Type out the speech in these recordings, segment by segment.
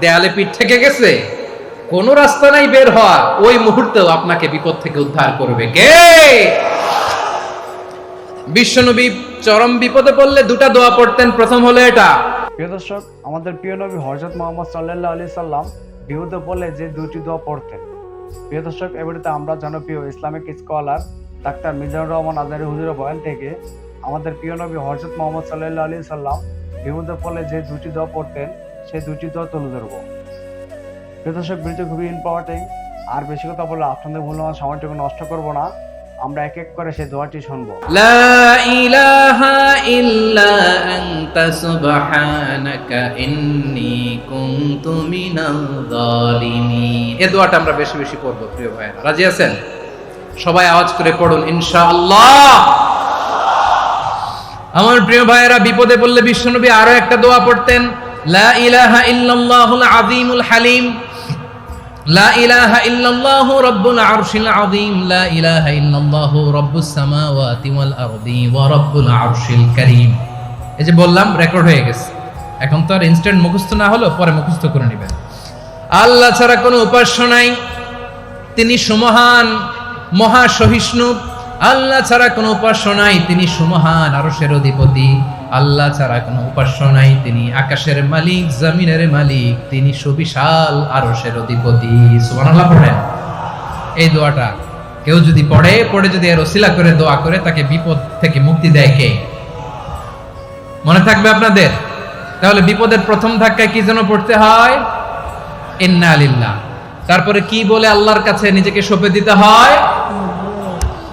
দেয়ালে পিঠ থেকে গেছে। কোন রাস্তা নাই বের হওয়া। ওই মুহূর্তেও আপনাকে বিপদ থেকে উদ্ধার করবে। কে? বিশ্বনবী চরম বিপদে পড়লে দুটা দোয়া পড়তেন। প্রথম হলো এটা। প্রিয় দর্শক, আমাদের প্রিয় নবী হজরত মোহাম্মদ সাল্লাহ আলি সাল্লাম বিহুদে বলে যে দুটি দোয়া পড়তেন। প্রিয় দর্শক এবারে আমরা জনপ্রিয় Islamic scholar doctor Mizanur Rahman Azhari হুজুরের বয়ান থেকে আমাদের প্রিয় নবী হজরত মোহাম্মদ সাল্লাহ আলি সাল্লাম বিহুদে বলে যে দুটি দোয়া পড়তেন সেই দুটি দল তুলে ধরব। দর্শক ভিডিও খুবই ইম্পর্টেন্ট আর বেশি কথা বলে আপনাদের মূল্যবান সময়টুকু নষ্ট করব না। আমরা এক এক করে সেই দোয়াটি শুনব। লা দোয়াটা আমরা বেশি বেশি করব প্রিয় ভাইরা রাজি আছেন? সবাই আওয়াজ করে পড়ুন, ইনশাআল্লাহ। আমার প্রিয় ভাইয়েরা, বিপদে পড়লে বিশ্বনবী আরও একটা দোয়া পড়তেন। লা ইলাহা ইল্লাল্লাহুল আযীমুল হালিম, লা ইলাহা ইল্লাল্লাহু রব্বুল আরশিল আযীম, লা ইলাহা ইল্লাল্লাহু রব্বুস সামাওয়াতি ওয়াল আরদি ওয়া রব্বুল আরশিল কারীম। এই যে বললাম রেকর্ড হয়ে গেছে। এখন তো আর ইনস্ট্যান্ট মুখস্থ না হলো পরে মুখস্থ করে নেবেন। আল্লাহ ছাড়া কোনো উপাস্য নাই। তিনি সুমহান, মহা সহিষ্ণু। আল্লাহ ছাড়া কোনো উপাস্য নাই। তিনি সুমহান আরশের অধিপতি। আল্লাহ ছাড়া কোনো উপাস্য নাই। তিনি আকাশের মালিক, জমিনের মালিক, তিনি সুবিশাল আরশের অধিপতি। সুবহানাল্লাহ পড়েন। এই দোয়াটা কেউ যদি পড়ে পড়ে যদি এর ওসিলা করে, দোয়া করে, তাকে বিপদ থেকে মুক্তি দেয় কে? মনে থাকবে আপনাদের? তাহলে বিপদের প্রথম ধাক্কায় কি যেন পড়তে হয়? ইন্না আলিল্লাহ তারপরে কি বলে আল্লাহর কাছে নিজেকে সঁপে দিতে হয়?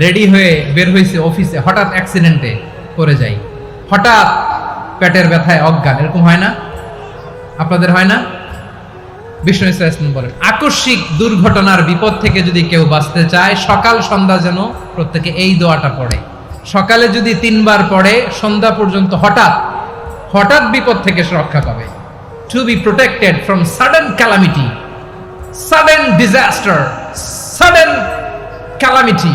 রেডি হয়ে বের হয়েছে অফিসে হঠাৎ অ্যাক্সিডেন্টে পড়ে যাই। হঠাৎ পেটের ব্যথায় অজ্ঞান, এরকম হয় না? আপনাদের হয় না? বিষ্ণু ইসলাম বলেন, আকস্মিক দুর্ঘটনার বিপদ থেকে যদি কেউ বাঁচতে চায়, সকাল সন্ধ্যা যেন প্রত্যেকে এই দোয়াটা পড়ে। সকালে যদি তিনবার পড়ে, সন্ধ্যা পর্যন্ত হঠাৎ হঠাৎ বিপদ থেকে সে রক্ষা পাবে। To be protected from sudden calamity sudden disaster sudden calamity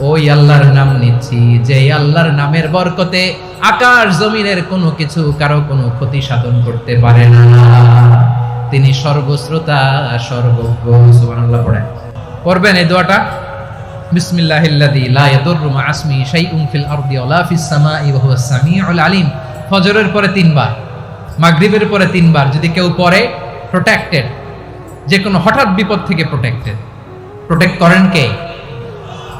ওই আল্লাহর নাম নিচ্ছি যে আল্লাহর নামের বরকতে আকাশ জমিনের কোনো কিছু কারও কোনো ক্ষতি সাধন করতে পারে না। তিনি সর্বশ্রোতা, সর্বজ্ঞ পড়েন। পড়বেন এই দোয়াটা? বিসমিল্লাহিল্লাযী লা ইয়াদুররু মা ইসমিহি শাইউন ফিল আরদি ওয়ালা ফিস সামাই ওয়া হুয়াস সামিউল আলিম। ফজরের পরে তিনবার, মাগরিবের পরে তিনবার যদি কেউ পড়ে প্রোটেক্টেড যে কোনো হঠাৎ বিপদ থেকে প্রোটেক্টেড প্রোটেক্ট করেন কে?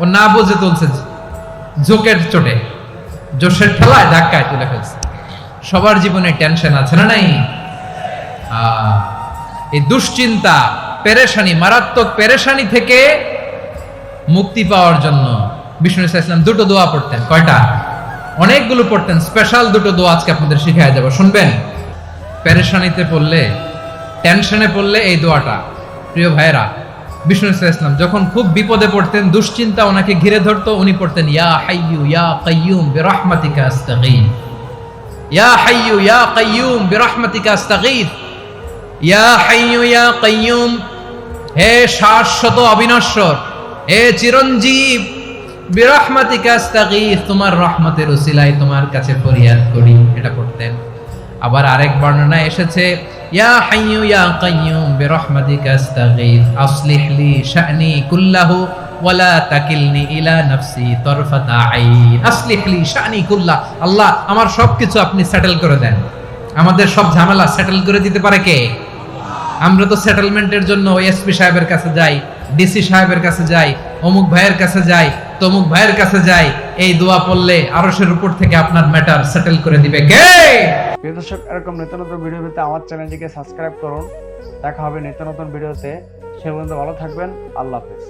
ও না বুঝে তুলছে জোকের চোটে। জোশের ঠেলায় ধাক্কায় তুলে ফেলছে। সবার জীবনে টেনশন আছে না নাই? এই দুশ্চিন্তা, পেরেশানি, মারাত্মক পেরেশানি থেকে মুক্তি পাওয়ার জন্য বিষ্ণু ইসলাম দুটো দোয়া পড়তেন। কয়টা? অনেকগুলো পড়তেন। স্পেশাল দুটো দোয়া আজকে আপনাদের শিখাই যাব শুনবেন? পেরেশানিতে পড়লে, টেনশনে পড়লে এই দোয়াটা। প্রিয় ভাইরা বিষ্ণু ইসলাম যখন খুব বিপদে পড়তেন, দুশ্চিন্তা ওনাকে ঘিরে ধরতো, উনি পড়তেন, ইয়া হাইয়ু ইয়া কাইয়ুম বিরহমাতিকা আস্তাগীথ। ইয়া হাইয়ু ইয়া কাইয়ুম বিরহমাতিকা আস্তাগীথ। ইয়া হাইয়ু ইয়া কাইয়ুম হে শাশ্বত অবিনশ্বর, হে চিরঞ্জীব, বিরহমাতিকা আস্তাগীথ, তোমার রহমতের উসিলায় তোমার কাছে ফরিয়াদ করি। এটা পড়তেন। আবার আরেক বর্ণনা এসেছে ইয়া হাইয়ু ইয়া কাইয়ুম বিরহমাতিকা আস্তাগীথ কুল্লাহু ওয়ালা তাকিলনি ইলা নাফসি তরফাতা আইন আল্লাহ আমার সবকিছু আপনি সেটেল করে দেন। আমাদের সব ঝামেলা সেটেল করে দিতে পারে কে? আমরা তো সেটেলমেন্টের জন্য এসপি সাহেবের কাছে যাই ডিসি সাহেবের কাছে যাই, অমুক ভাইয়ের কাছে যাই, তমুক ভাইয়ের কাছে যাই, এই দোয়া পড়লে আরশের উপর থেকে আপনার ম্যাটার সেটেল করে দিবে কে? প্রিয় দর্শক, এরকম নিত্য নতুন ভিডিও পেতে আমার চ্যানেলটিকে সাবস্ক্রাইব করুন। দেখা হবে নিত্য নতুন ভিডিওতে সে পর্যন্ত ভালো থাকবেন। আল্লাহ হাফেজ।